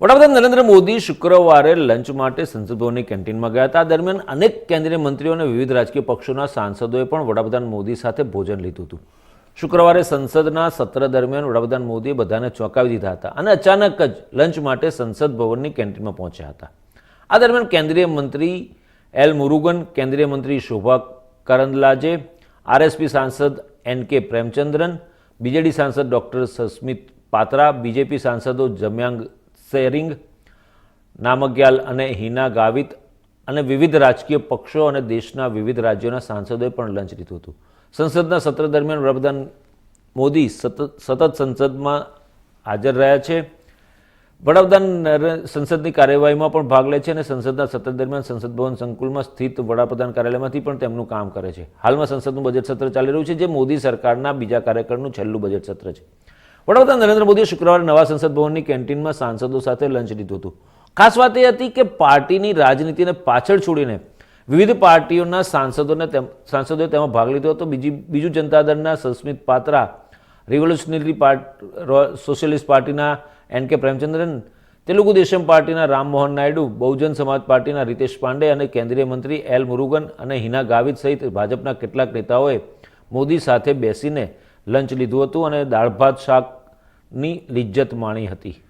વડાપ્રધાન નરેન્દ્ર મોદી શુક્રવારે લંચ માટે સંસદ ભવનની કેન્ટીનમાં ગયા હતા. દરમિયાન અનેક કેન્દ્રીય મંત્રીઓ અને વિવિધ રાજકીય પક્ષોના સાંસદોએ પણ વડાપ્રધાન મોદી સાથે ભોજન લીધું હતું. શુક્રવારે સંસદના સત્ર દરમિયાન વડાપ્રધાન મોદીએ બધાને ચોંકાવી દીધા હતા અને અચાનક જ લંચ માટે સંસદ ભવનની કેન્ટીનમાં પહોંચ્યા હતા. આ દરમિયાન કેન્દ્રીય મંત્રી એલ મુરુગન, કેન્દ્રીય મંત્રી શોભા કરંદલાજે, આરએસપી સાંસદ એન કે પ્રેમચંદ્રન, બીજેડી સાંસદ ડૉક્ટર સસ્મિત પાત્રા, બીજેપી સાંસદો જમ્યાંગ સેરિંગ નામગ્યાલ અને હિના ગાવિત અને વિવિધ રાજકીય પક્ષો અને દેશના વિવિધ રાજ્યોના સાંસદોએ પણ લંચ લીધું હતું. સંસદના સત્ર દરમિયાન વડાપ્રધાન મોદી સતત સતત સંસદમાં હાજર રહ્યા છે. વડાપ્રધાન સંસદની કાર્યવાહીમાં પણ ભાગ લે છે અને સંસદના સત્ર દરમિયાન સંસદ ભવન સંકુલમાં સ્થિત વડાપ્રધાન કાર્યાલયમાંથી પણ તેમનું કામ કરે છે. હાલમાં સંસદનું બજેટ સત્ર ચાલી રહ્યું છે, જે મોદી સરકારના બીજા કાર્યકાળનું છેલ્લું બજેટ સત્ર છે. વડાપ્રધાન નરેન્દ્ર મોદીએ શુક્રવારે નવા સંસદ ભવનની કેન્ટીનમાં સાંસદો સાથે લંચ લીધું હતું. ખાસ વાત એ હતી કે પાર્ટીની રાજનીતિને પાછળ છોડીને વિવિધ પાર્ટીઓના સાંસદોને સાંસદોએ તેમાં ભાગ લીધો હતો. બીજી, બીજુ જનતા દળના Sasmit Patra, revolutionary part socialist પાર્ટીના એન કે પ્રેમચંદ્રન, તેલુગુ દેશમ પાર્ટીના રામમોહન નાયડુ, બહુજન સમાજ પાર્ટીના રીતેશ પાંડે અને કેન્દ્રીય મંત્રી એલ મુરુગન અને હિના ગાવિત સહિત ભાજપના કેટલાક નેતાઓએ મોદી સાથે બેસીને લંચ લીધું હતું અને દાળ ભાત શાકની લિજ્જત માણી હતી.